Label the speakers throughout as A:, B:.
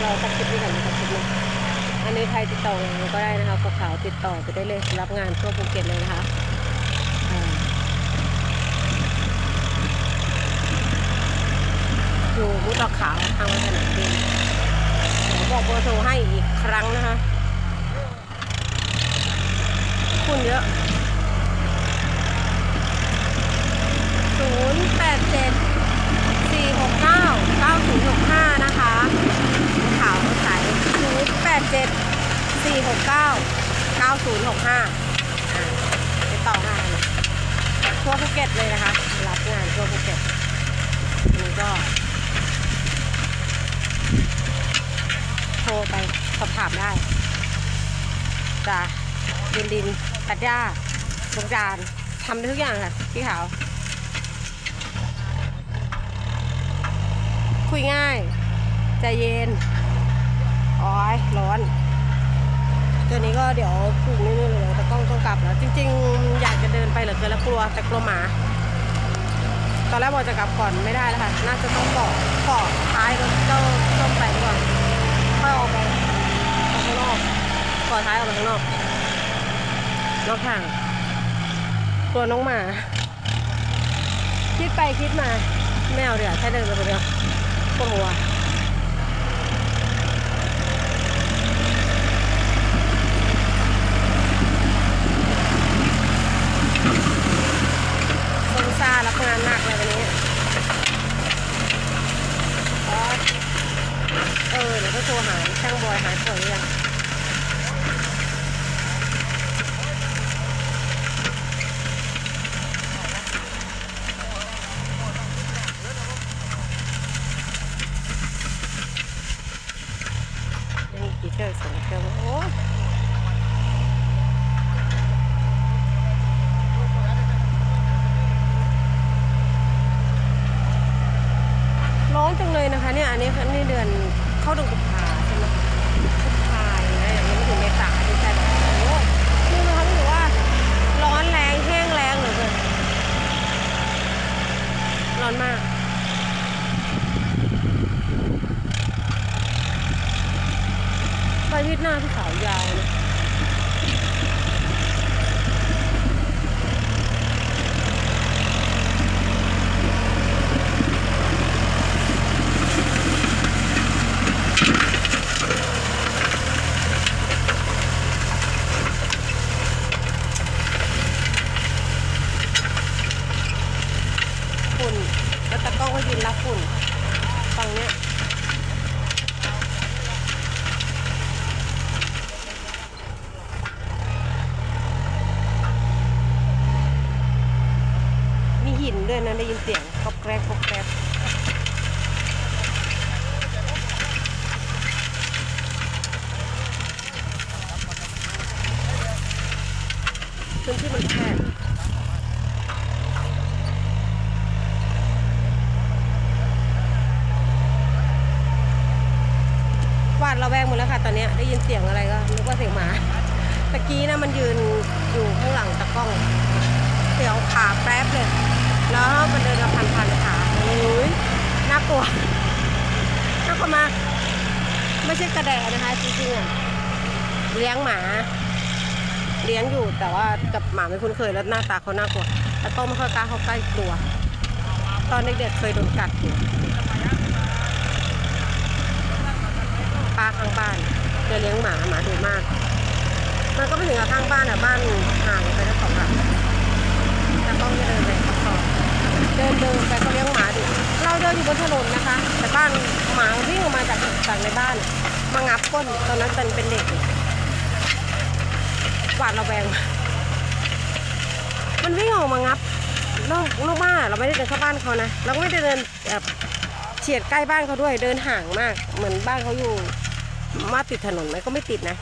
A: เราสักชุดด้วยกันสักชุดนึงอันนี้ใครติดต่อก็ได้นะคะกบขาวติดต่อไปได้เลยรับงานทั่วภูเก็ตเลยนะคะอยู่มุดดอกขาวทางสนานบินผมบอกเบอร์โทรให้อีกครั้งนะคะคุณเยอะศูนย์ 0 8 7 4 6 9 9 0 6 5ติดต่องานทั่วภูเก็ตเลยนะคะ รับงานทั่วภูเก็ตนี่ก็โทรไปสอบถามได้จ้ะดินดินตัดหญ้าลงจานทำได้ทุกอย่างค่ะพี่ขาว คุยง่าย ใจเย็น อ้อยร้อน ตัวนี้ก็เดี๋ยวปลูกนี่ๆเลยแต่กล้องต้องกลับแล้วจริง ๆ อยากจะเดินไปเหลือเกินแล้วกลัวแต่กลัวหมา ตอนแรกบอกจะกลับก่อนไม่ได้แล้วค่ะ น่าจะต้องเกาะเกาะท้ายรถเจ้าต้มไปก่อนค่อยออกไปออกข้างนอกเกาะท้ายออกไปข้างนอกนอกทางกลัวน้องหมา คิดไปคิดมาไม่เอาเดี๋ยวแค่เดินไปเดียวปวดหัวสงซารับงานหนักเลยวันนี้อ๋อเออ เดี๋ยวก็โท รหาช่างบอยหายป่วยหรือยังยังกี่เจอสองเจอโอ้ร้อนจังเลยนะคะเนี่ยอันนี้นี่เดือนเข้าเดือนกุมภาใช่ไหมกุมภาอย่างเงี้ยยังไม่ถึงเมษาดีใจแบบโอ้นี่นะคะรู้สึกว่า ร้อนแรงแห้งแรงเหลือเกินร้อนมาก ไปเวียดนามที่สาวยาวนะฝุ่นแล้วตะกล้องก็ยืนรับฝุ่นฝั่งเนี้ย มีหินด้วยนะได้ยิน เสียงกรอบแกรกกรอบแกรกพื้นที่มันแคบหวาดระแวงหมดแล้วค่ะ ตอนนี้ได้ยินเสียงอะไรก็นึกว่าเสียงหมา ตะกี้นะมันยืนอยู่ข้างหลังตะกล้อง เสียวขาแป๊บเลย แล้วมันเดินมาพันพันๆขาโอ้ยน่าก ลัวน่ากลัวมากไม่ใช่กระแดนะคะจริงๆอะเลี้ยงหมา เลี้ยงอยู่แต่ว่ากับหมาไม่คุ้นเคยแล้วหน้าตาเขาน่ากลัวแล้วก็ไม่ค่อยกล้าเข้าใกล้ตัว ตอนเด็กๆเคยโดนกัดอยู่ป้าข้างบ้านจะเลี้ยงหมาหมาดุมาก มันก็ไม่ถึงกับข้างบ้านอะบ้านห่างไปได้สองหลังแต่ต้องจะเดินไป เดินเดินไปเขาเลี้ยงหมาดิเราเดินอยู่บนถนนนะคะ แต่บ้านหมาวิ่งออกมาจากจากในบ้าน มางับก้นตอนนั้นเป็นเป็นเด็กหวาดระแวงมันวิ่งออกมางับนอกนอกบ้านเราไม่ได้เดินเข้าบ้านเขานะเราก็ไม่ได้เดินแบบเฉียดใกล้บ้านเขาด้วยเดินห่างมาก เหมือนบ้านเขาอยู่มาติดถนนไหมก็ไม่ติดนะ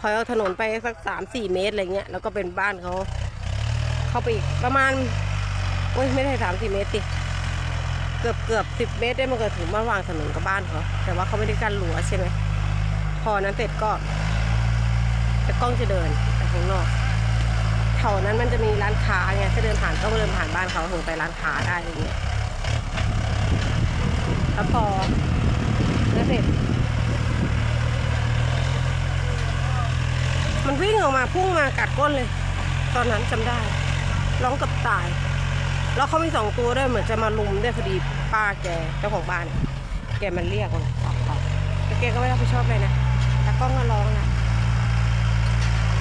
A: ถอยออกถนนไปสักสามสี่เมตรอะไรเงี้ยแล้วก็เป็นบ้านเขา เข้าไปอีกประมาณโอ้ยไม่ได้สามสี่เมตรติเกือบเกือบสิบเมตรได้มันเกิดถึงบ้านวางถนนกับบ้านเขาแต่ว่าเขาไม่ได้กั้นรั้วใช่ไหมพอนั้นเสร็จก็จะกล้องจะเดินไปข้างนอกแถวนั้นมันจะมีร้านค้าไงถ้าเดินผ่านก็เดินผ่านบ้านเขาถึงไปร้านค้าได้อะไรเงี้ยแล้วพอแล้วเสร็จ มันวิ่งออกมาพุ่งมากัดก้นเลย ตอนนั้นจำได้ ร้องกับตาย แล้วเขามีสองตัวด้วยเหมือนจะมาลุมด้วยพอดีป้าแกเจ้าของบ้าน แกมันเรียกมันออกไปแต่แกก็ไม่รับผิดชอบเลยนะแตากล้องก็ร้องนะ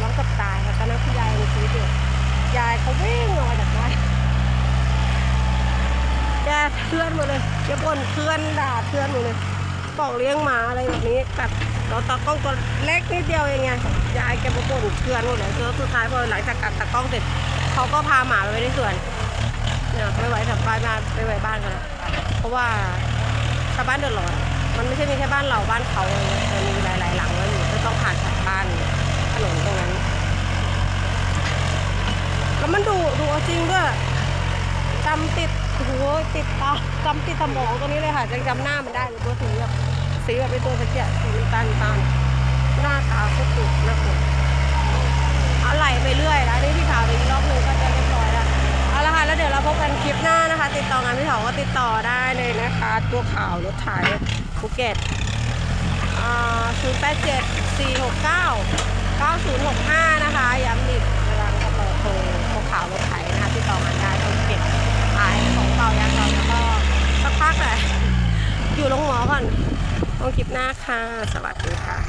A: ร้องกับตายค่ะตอนนั้นคุณยายมีชีวิตอยู่ยายเขาวิ่งออกมาจากบ้านแกเพื่อนหมดเลยแกบ่นเพื่อนด่าเพื่อนหมดเลยบอกเลี้ยงหมาอะไรแบบนี้กัดเราตากล้องตัวเล็กนิดเดียวเองไงยายแกบ่นเพื่อนหมดเลยจนสุดท้ายพอหลังจากกัดตากล้องเสร็จ เขาก็พาหมาไปไว้ในสวนเนี่ยไม่ไหวทำบ้านมาไม่ไหวบ้านกันแล้วเพราะว่าชาวบ้านเดือดร้อนมันไม่ใช่มีแค่บ้านเราบ้านเขาอะไรเงี้ยมันมีหลาย ๆ หลังแล้วอยู่ก็ต้องผ่านจากบ้านถนนตรงนั้น แล้วมันดูดูจริงด้วยจำติดโอ้โหติดตาจำติดสมองตรงนี้เลยค่ะยังจำหน้ามันได้เลยตัวสีแบบสีแบบเป็นตัวตะเกียบสีตาลน้ำตาลหน้าตาโคตรดุน่ากลัวอาไหลไปเรื่อยแล้วนี่พี่ ติดต่องานพี่ขาวก็ติดต่อได้เลยนะคะ ตัวข่าวรถไถภูเก็ตอ่า0 8 7 4 6 9 9 0 6 5นะคะ ย้ำอีกเวลากับเราโทรตัวข่าวรถไถนะคะติดต่องานได้ภูเก็ตขายของเก่ายางเก่าแล้วก็สักพักแหละอยู่ลงหมอก่อนต้องคลิปหน้าค่ะ สวัสดีค่ะ